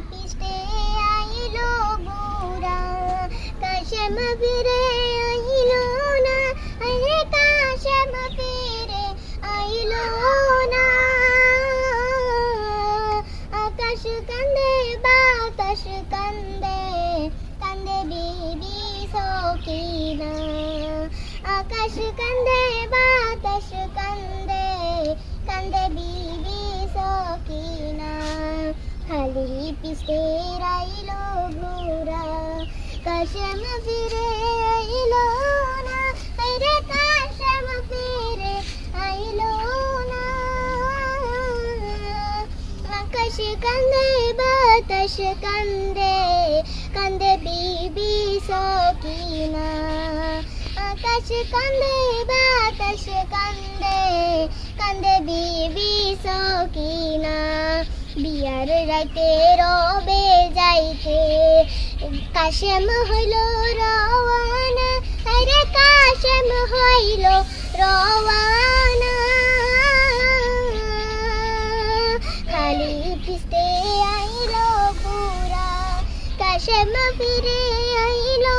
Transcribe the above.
পিষ্টে আইলো বুড়া কাশম ফিরে আইলো না আরে কাশম ফিরে আইলো না আকাশ কান্দে বাতাস কান্দে কান্দে বিবি সকিনা আকাশ কান্দে বাতাস পিস্তে রাইলো ঘুরা কাশম ফিরে আইলো না, রে কাশম ফিরে আইলো না। আকাশ কান্দে, বাতাস কান্দে কান্দে বিবি সকিনা। আকাশ কান্দে, বাতাস কান্দে কান্দে বিবি সকিনা। বিয়ার রাইতে রবে যাইতে। কাশেম হইল রওয়ানা আরে কাশেম হইল রওয়ানা। খালি পিস্তে আইলো পুরা, কাশেম ফিরে আইলো